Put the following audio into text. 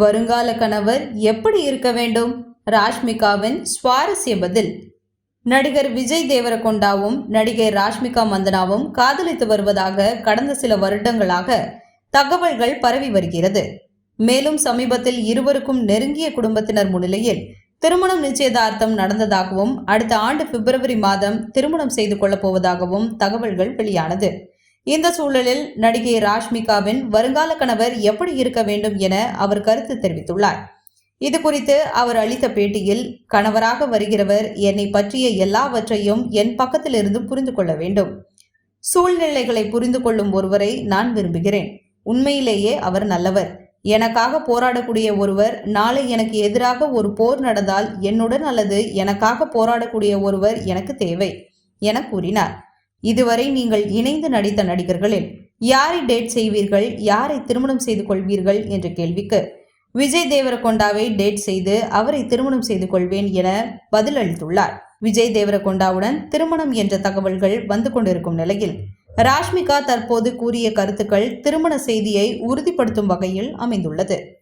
வருங்கால கணவர் எப்படி இருக்க வேண்டும்? ராஷ்மிகாவின் சுவாரஸ்ய பதில். நடிகர் விஜய் தேவரகொண்டாவும் நடிகை ராஷ்மிகா மந்தனாவும் காதலித்து வருவதாக கடந்த சில வருடங்களாக தகவல்கள் பரவி வருகிறது. மேலும் சமீபத்தில் இருவருக்கும் நெருங்கிய குடும்பத்தினர் முன்னிலையில் திருமணம் நிச்சயதார்த்தம் நடந்ததாகவும் அடுத்த ஆண்டு பிப்ரவரி மாதம் திருமணம் செய்து கொள்ளப் போவதாகவும் தகவல்கள் வெளியானது. இந்த சூழலில் நடிகை ராஷ்மிகாவின் வருங்கால கணவர் எப்படி இருக்க வேண்டும் என அவர் கருத்து தெரிவித்துள்ளார். இது குறித்து அவர் அளித்த பேட்டியில் கணவராக வருகிறவர் என்னை பற்றிய எல்லாவற்றையும் என் பக்கத்திலிருந்து புரிந்து கொள்ள வேண்டும். சூழ்நிலைகளை புரிந்து கொள்ளும் ஒருவரை நான் விரும்புகிறேன். உண்மையிலேயே அவர் நல்லவர். எனக்காக போராடக்கூடிய ஒருவர் நாளை எனக்கு எதிராக ஒரு போர் நடந்தால் என்னுடன் அல்லது எனக்காக போராடக்கூடிய ஒருவர் எனக்கு தேவை என கூறினார். இதுவரை நீங்கள் இணைந்து நடித்த நடிகர்களில் யாரை டேட் செய்வீர்கள் யாரை திருமணம் செய்து கொள்வீர்கள் என்ற கேள்விக்கு விஜய் தேவரகொண்டாவை டேட் செய்து அவரை திருமணம் செய்து கொள்வேன் என பதிலளித்துள்ளார் விஜய் தேவரகொண்டாவுடன் திருமணம் என்ற தகவல்கள் வந்து கொண்டிருக்கும் நிலையில் ராஷ்மிகா தற்போது கூறிய கருத்துக்கள் திருமண செய்தியை உறுதிப்படுத்தும் வகையில் அமைந்துள்ளது.